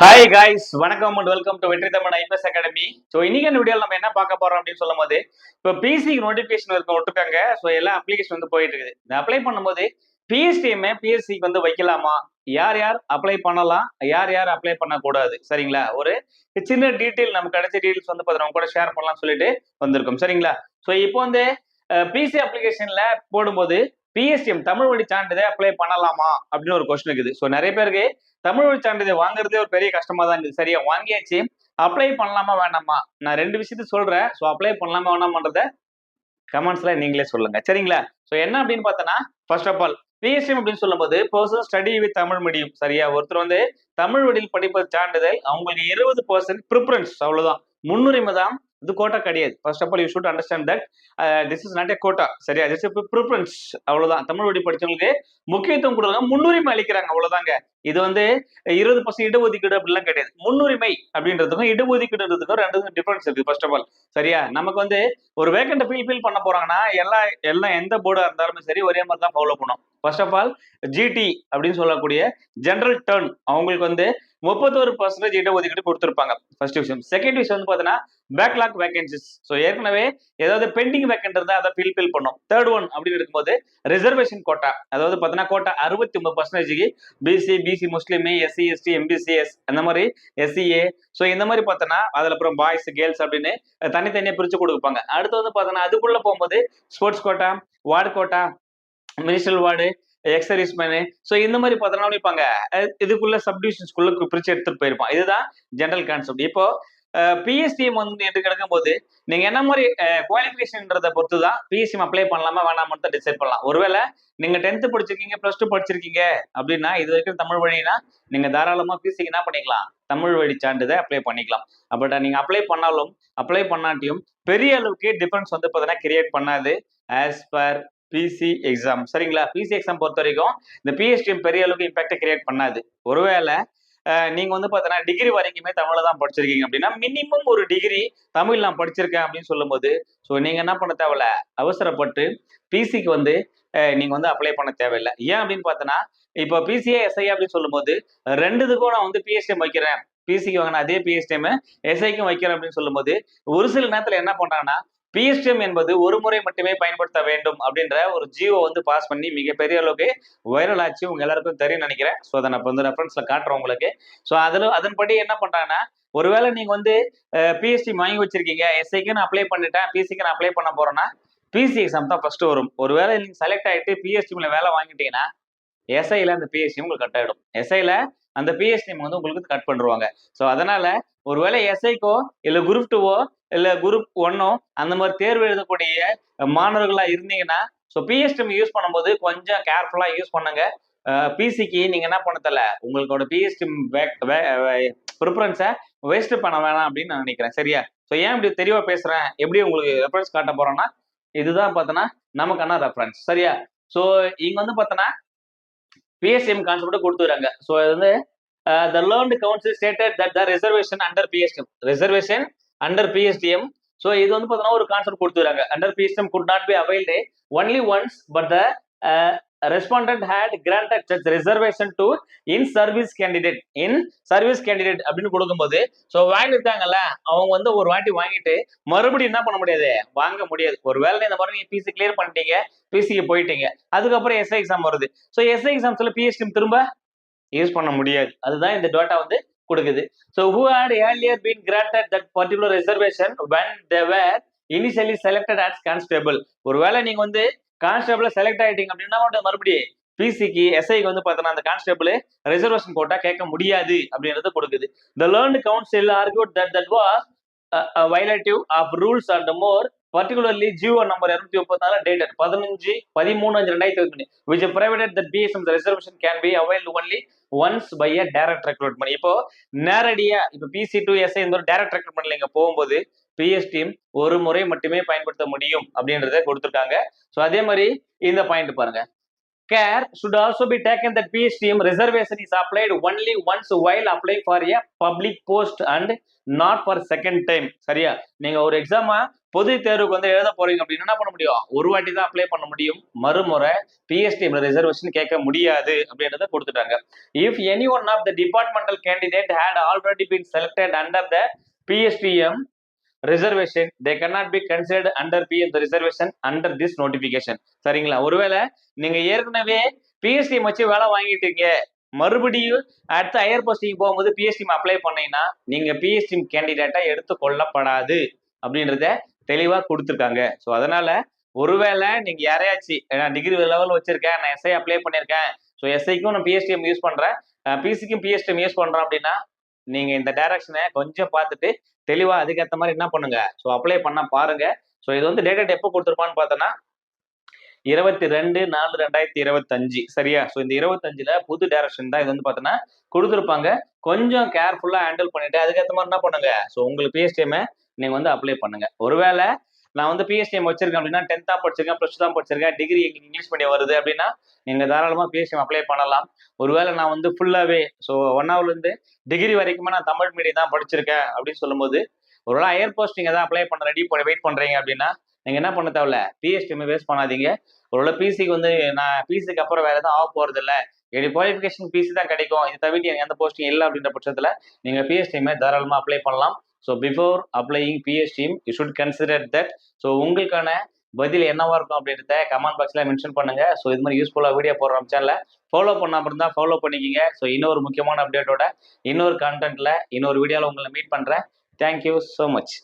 Hi guys வணக்கம் and welcome to Vetri Tamil IPS academy so இன்னைக்கு video வீடியோவில் நம்ம என்ன பார்க்க போறோம் அப்படின்னு சொல்லும் போது இப்போ பிசிக்கு நோட்டிஃபிகேஷன் இருக்க விட்டுருக்காங்க ஸோ எல்லா அப்ளிகேஷன் வந்து போயிட்டு இருக்குது. இந்த அப்ளை பண்ணும்போது பிஎஸ்டிஎம்ஏ பிஎஸ்சிக்கு வந்து வைக்கலாமா? யார் யார் அப்ளை பண்ணலாம்? யார் யார் அப்ளை பண்ணக்கூடாது? சரிங்களா? ஒரு சின்ன டீட்டெயில் நமக்கு கிடைச்ச டீட்டெயில்ஸ் வந்து பார்த்தா கூட ஷேர் பண்ணலாம் சொல்லிட்டு வந்திருக்கோம். சரிங்களா? ஸோ இப்போ வந்து பிசி அப்ளிகேஷன்ல போடும்போது பிஎஸ்டிஎம் தமிழ் வழி சான்றிதழ் அப்ளை பண்ணலாமா? அப்படின்னு ஒரு கொஸ்டின் இருக்குது. ஸோ நிறைய பேருக்கு தமிழ் வழி சான்றிதழ் வாங்குறதே ஒரு பெரிய கஷ்டமா தான் இருக்குது. சரியா? வாங்கியாச்சு. அப்ளை பண்ணலாமா வேண்டாமா? நான் ரெண்டு விஷயத்த சொல்றேன். ஸோ அப்ளை பண்ணலாமா வேணாமான்றத கமெண்ட்ஸ்ல நீங்களே சொல்லுங்க. சரிங்களா? ஸோ என்ன அப்படின்னு பார்த்தோன்னா ஃபர்ஸ்ட் ஆஃப் ஆல் பிஎஸ்எம் அப்படின்னு சொல்லும்போது person study with Tamil medium சரியா? ஒருத்தர் வந்து தமிழ் வழியில் படிப்பது சான்றிதழ் அவங்களுக்கு இருபது பர்சன்ட் ப்ரிஃபரன்ஸ் அவ்வளவுதான். முன்னுரிமை தான் இது கோட்டா கிடையாது. First of all you should understand that this is not a quota சரியா? திஸ் ப்ரிஃபரன்ஸ் அவ்வளவுதான். தமிழ் வழி படிச்சவங்களுக்கு முக்கியத்துவம் கொடுக்குறாங்க முன்னுரிமை அளிக்கிறாங்க. அவ்வளவுதாங்க. இது வந்து இருபது பர்சன்ட் இடஒதுக்கீடு அப்படிலாம் கிடையாது. முன்னுரிமை அப்படின்றதுக்கும் இடஒதுக்கீடுன்றதுக்கும் ரெண்டு டிஃபரன்ஸ் இருக்கு ஃபர்ஸ்ட் ஆஃப் ஆல் சரியா? நமக்கு வந்து ஒரு வேக்கண்ட் ஃபீல் ஃபீல் பண்ண போறாங்கன்னா எல்லா எல்லாம் எந்த போர்டா இருந்தாலுமே சரி ஒரே மாதிரி தான் ஃபாலோ பண்ணும் ஃபர்ஸ்ட் ஆஃப் ஆல் ஜிடி அப்படின்னு சொல்லக்கூடிய ஜென்ரல் டர்ன் அவங்களுக்கு வந்து முப்பத்தொரு பர்சன்டேஜ் இடஒதுக்கீடு கொடுத்துருப்பாங்க. ஃபர்ஸ்ட் விஷயம். செகண்ட் விஷயம் வந்து பார்த்தீங்கன்னா பேக்லாக் வேகன்சிஸ் ஸோ ஏற்கனவே ஏதாவது பெண்டிங் வேக்கன்ட் இருந்தால் அதை ஃபில் ஃபில் பண்ணும். தேர்ட் ஒன் அப்படின்னு இருக்கும்போது ரிசர்வேஷன் கோட்டா அதாவது பார்த்தீங்கன்னா கோட்டா அறுபத்தி ஒன்பது பர்சன்டேஜுக்கு BC BC Muslim SC ST MBCs அந்த மாதிரி எஸ்சிஏ ஸோ இந்த மாதிரி பார்த்தோன்னா அதில் அப்புறம் பாய்ஸ் கேர்ள்ஸ் அப்படின்னு தனித்தனியாக பிரித்து கொடுப்பாங்க. அடுத்து வந்து பார்த்தோன்னா அதுக்குள்ளே போகும்போது sports quota ward quota ministerial ward ex service men so இந்த மாதிரி பார்த்தோன்னா நினைப்பாங்க இதுக்குள்ள சப்டிவிஷன்ஸ்குள்ள பிரிச்சு எடுத்துட்டு போயிருப்பான். இதுதான் ஜெனரல் கான்செப்ட் இப்போ பிஎஸ்டிஎம் வந்து என்று கிடக்கும் போது நீங்க என்ன மாதிரி குவாலிஃபிகேஷன்றதை பொறுத்து தான் பிஎஸ்சிஎம் அப்ளை பண்ணலாமா வேணாமான்னு தான் டிசைட் பண்ணலாம். ஒருவேளை நீங்க டென்த்து படிச்சிருக்கீங்க ப்ளஸ் டூ படிச்சிருக்கீங்க அப்படின்னா இது வரைக்கும் தமிழ் வழினா நீங்க தாராளமா பிசிக்கு என்ன பண்ணிக்கலாம். தமிழ் வழி சான்றிதழ் அப்ளை பண்ணிக்கலாம். பட் நீங்க அப்ளை பண்ணாலும் அப்ளை பண்ணாட்டியும் பெரிய அளவுக்கு டிஃபரன்ஸ் வந்து பார்த்தீங்கன்னா கிரியேட் பண்ணாது. ஆஸ் பர் பிசி எக்ஸாம் சரிங்களா? பிசி எக்ஸாம் பொறுத்த வரைக்கும் இந்த பிஎஸ்டிஎம் பெரிய அளவுக்கு இம்பாக்டை கிரியேட் பண்ணாது. ஒருவேளை நீங்க வந்து பார்த்தீங்கன்னா டிகிரி வரைக்குமே தமிழில் தான் படிச்சிருக்கீங்க அப்படின்னா மினிமம் ஒரு டிகிரி தமிழ் நான் படிச்சிருக்கேன் அப்படின்னு சொல்லும்போது ஸோ நீங்க என்ன பண்ண தேவையில்ல? அவசரப்பட்டு பிசிக்கு வந்து நீங்க வந்து அப்ளை பண்ண தேவையில்லை. ஏன் அப்படின்னு பார்த்தோன்னா இப்போ பிசிஏ எஸ்ஐ அப்படின்னு சொல்லும்போது ரெண்டுதுக்கும் நான் வந்து பிஎஸ்டிஎம் வைக்கிறேன். பிசிக்கு வாங்கின அதே பிஎஸ்டிஎம் எஸ்ஐக்கும் வைக்கிறேன் அப்படின்னு சொல்லும்போது ஒரு சில நேரத்தில் என்ன பண்ணுறாங்கன்னா பிஎஸ்டிஎம் என்பது ஒரு முறை மட்டுமே பயன்படுத்த வேண்டும் அப்படின்ற ஒரு ஜியோ வந்து பாஸ் பண்ணி மிகப்பெரிய அளவுக்கு வைரல் ஆச்சு. உங்க எல்லாருக்கும் தெரியும் நினைக்கிறேன். ஸோ அதை நான் இப்போ வந்து ரெஃபரன்ஸ்ல காட்டுறேன் உங்களுக்கு. ஸோ அதில் அதன்படி என்ன பண்றாங்கன்னா ஒருவேளை நீங்க வந்து பிஎஸ்டி வாங்கி வச்சிருக்கீங்க. எஸ்ஐக்கு நான் அப்ளை பண்ணிட்டேன். பிசிக்கு நான் அப்ளை பண்ண போறேன்னா பிசி எக்ஸாம் தான் ஃபர்ஸ்ட் வரும். ஒருவேளை நீங்க செலக்ட் ஆகிட்டு பிஎஸ்டிஎம்ல வேலை வாங்கிட்டீங்கன்னா எஸ்ஐல அந்த பிஎஸ்டி உங்களுக்கு கட் ஆயிடும். எஸ்ஐல அந்த பிஎஸ்டி வந்து உங்களுக்கு கட் பண்ணுவாங்க ஸோ அதனால ஒருவேளை எஸ்ஐக்கோ இல்லை குரூப் டூவோ இல்லை குரூப் ஒன்னோ அந்த மாதிரி தேர்வு எழுதக்கூடிய மாணவர்களா இருந்தீங்கன்னா ஸோ பிஎஸ்டிஎம் யூஸ் பண்ணும்போது கொஞ்சம் கேர்ஃபுல்லா யூஸ் பண்ணுங்க. பிசிக்கு நீங்க என்ன பண்ண தெரியல உங்களோட பிஎஸ்டிஎம் ப்ரிஃபரன்ஸை வேஸ்ட் பண்ண வேணாம் அப்படின்னு நான் நினைக்கிறேன். சரியா? ஸோ ஏன் இப்படி தெளிவா பேசுறேன்? எப்படி உங்களுக்கு ரெஃபரன்ஸ் காட்ட போகிறோன்னா இதுதான் பார்த்தோன்னா நமக்கான ரெஃபரன்ஸ் சரியா? ஸோ இங்க வந்து பார்த்தோன்னா பிஎஸ்எம் கான்செப்ட் கொடுத்துறாங்க ஸோ இது வந்து the learned council stated that the reservation under PSTM reservation under PSTM so இது வந்து பார்த்தோன்னா ஒரு கான்செப்ட் கொடுத்துறாங்க under PSTM could not be availed only once but the respondent had granted such reservation to in service candidate in service candidate அப்படின்னு கொடுக்கும்போது so வாங்கியிருக்காங்கல்ல அவங்க வந்து ஒரு வாட்டி வாங்கிட்டு மறுபடியும் என்ன பண்ண முடியாது? வாங்க முடியாது. ஒரு வேலை இந்த மாதிரி நீங்க பிசி கிளியர் பண்ணிட்டீங்க பிசிக்கு போயிட்டீங்க. அதுக்கப்புறம் எஸ்ஐ எக்ஸாம் வருது. ஸோ எஸ்ஐ எக்ஸாம்ஸில் பிஎஸ்டி திரும்ப யூஸ் பண்ண முடியாது. அதுதான் இந்த டேட்டா வந்து கொடுக்குது. So who had earlier been granted that particular reservation when they were initially selected as constable ஒருவேளை நீங்க வந்து கான்ஸ்டேபிள் செலக்ட் ஆயிட்டீங்க அப்படின்னா மறுபடியும் பிசிக்கு எஸ்ஐக்கு வந்து பார்த்தோன்னா அந்த கான்ஸ்டேபிள் ரிசர்வேஷன் கோட்டா கேட்க முடியாது அப்படின்றது கொடுக்குது. The learned council argued that that was violative of rules and more particularly GO number இருநூத்தி முப்பத்தி நாலு டேட்டட் பதினஞ்சு பதிமூணு அஞ்சு ரெண்டாயிரத்தி இருபத்தி which provides that PSM reservation can be avail only once by a direct recruitment இப்போ நேரடியா இப்போ பிசி டூ எஸ்ஐ இந்த ஒரு டைரக்ட் ரெக்ரூட்மெண்ட்ல இங்க போகும்போது பிஎஸ்டிஎம் ஒரு முறை மட்டுமே பயன்படுத்த முடியும் அப்படின்றத கொடுத்துருக்காங்க. ஸோ அதே மாதிரி இந்த பாயிண்ட் பாருங்க. Care should also be taken that PSTM reservation is applied only once while applying for a public post and not for second time சரியா? நீங்க ஒரு எக்ஸாமா பொது தேர்வுக்கு வந்து எழுத போறீங்க அப்படின்னு என்ன பண்ண முடியும்? ஒரு வாட்டி தான் அப்ளை பண்ண முடியும். மறுமுறை பிஎஸ்டிஎம் ரிசர்வேஷன் கேட்க முடியாது அப்படின்றத கொடுத்துட்டாங்க. If any one of the departmental candidate had already been selected under the PSTM reservation they cannot be considered under be இந்த ரிசர்வேஷன் அண்டர் திஸ் நோட்டிபிகேஷன் சரிங்களா? ஒருவேளை நீங்க ஏற்கனவே பிஎஸ்டிஎம் வச்சு வேலை வாங்கிட்டீங்க. மறுபடியும் அடுத்த ஹையர் போஸ்டிங் போகும்போது பிஎஸ்சி அப்ளை பண்ணீங்கன்னா நீங்க பிஎஸ்டிஎம் கேண்டிடேட்டா எடுத்து கொள்ளப்படாது அப்படின்றத தெளிவா கொடுத்துருக்காங்க. ஸோ அதனால ஒருவேளை நீங்க யாரையாச்சும் நான் டிகிரி லெவல் வச்சிருக்கேன் நான் எஸ்ஐ அப்ளை பண்ணியிருக்கேன். ஸோ எஸ்ஐக்கும் நான் பிஎஸ்டிஎம் யூஸ் பண்றேன். பிசிக்கும் பிஎஸ்டிஎம் யூஸ் பண்றேன் அப்படின்னா நீங்க இந்த டைரக்ஷனை கொஞ்சம் பார்த்துட்டு தெளிவா அதுக்கேற்ற மாதிரி என்ன பண்ணுங்க? ஸோ அப்ளை பண்ண பாருங்க. ஸோ இது வந்து டேட் எப்போ கொடுத்துருப்பான்னு பார்த்தோன்னா இருபத்தி ரெண்டு நாலு ரெண்டாயிரத்தி இருபத்தஞ்சு. சரியா? ஸோ இந்த இருபத்தஞ்சுல புது டைரக்ஷன் தான் இது வந்து பார்த்தோன்னா கொடுத்துருப்பாங்க. கொஞ்சம் கேர்ஃபுல்லா ஹேண்டில் பண்ணிட்டு அதுக்கேற்ற மாதிரி என்ன பண்ணுங்க? ஸோ உங்களுக்கு பிஎஸ்டிஎம் நீங்க வந்து அப்ளை பண்ணுங்க. ஒருவேளை நான் வந்து பிஎஸ்டிஎம் வச்சிருக்கேன் அப்படின்னா டென்த்தா படிச்சிருக்கேன் ப்ளஸ் தான் படிச்சிருக்கேன். டிகிரி எங்களுக்கு இங்கிலீஷ் மீடியம் வருது அப்படின்னா நீங்க தாராளமா பிஎஸ்டிஎம் அப்ளை பண்ணலாம். ஒருவேளை நான் வந்து ஃபுல்லாவே ஸோ ஒன் இருந்து டிகிரி வரைக்குமே நான் தமிழ் மீடியம் தான் படிச்சிருக்கேன் அப்படின்னு சொல்லும்போது ஒருவேளை ஹையர் போஸ்டிங்கை தான் அப்ளை பண்ண ரெடி பண்ண வெயிட் பண்றீங்க அப்படின்னா நீங்க என்ன பண்ண தேவையில்ல? பிஎஸ்டிஎம் வேஸ்ட் பண்ணாதீங்க. ஒருவேளை பிசிக்கு வந்து நான் பிசிக்கு அப்புறம் வேற எதுவும் ஆக போறது இல்லை. என்னுடைய குவாலிஃபிகேஷன் பிசி தான் கிடைக்கும். இதை தவிர்த்து எனக்கு எந்த போஸ்டிங் இல்லை அப்படின்ற பட்சத்தில் நீங்கள் பிஎஸ்டிஎம் தாராளமாக அப்ளை பண்ணலாம். So before applying PSTM you should consider that so உங்களுக்கான பதில் என்னவா இருக்கும் அப்படின்றத கமெண்ட் பாக்ஸில் மென்ஷன் பண்ணுங்க. ஸோ இது மாதிரி யூஸ்ஃபுல்லாக வீடியோ போடுறோம் சேனல ஃபாலோ பண்ணாம இருந்தால் ஃபாலோ பண்ணிக்கிங்க. ஸோ இன்னொரு முக்கியமான அப்டேட்டோட இன்னொரு கண்டென்ட்டில் இன்னொரு வீடியோவில் உங்களை மீட் பண்ணுறேன் தேங்க்யூ ஸோ மச்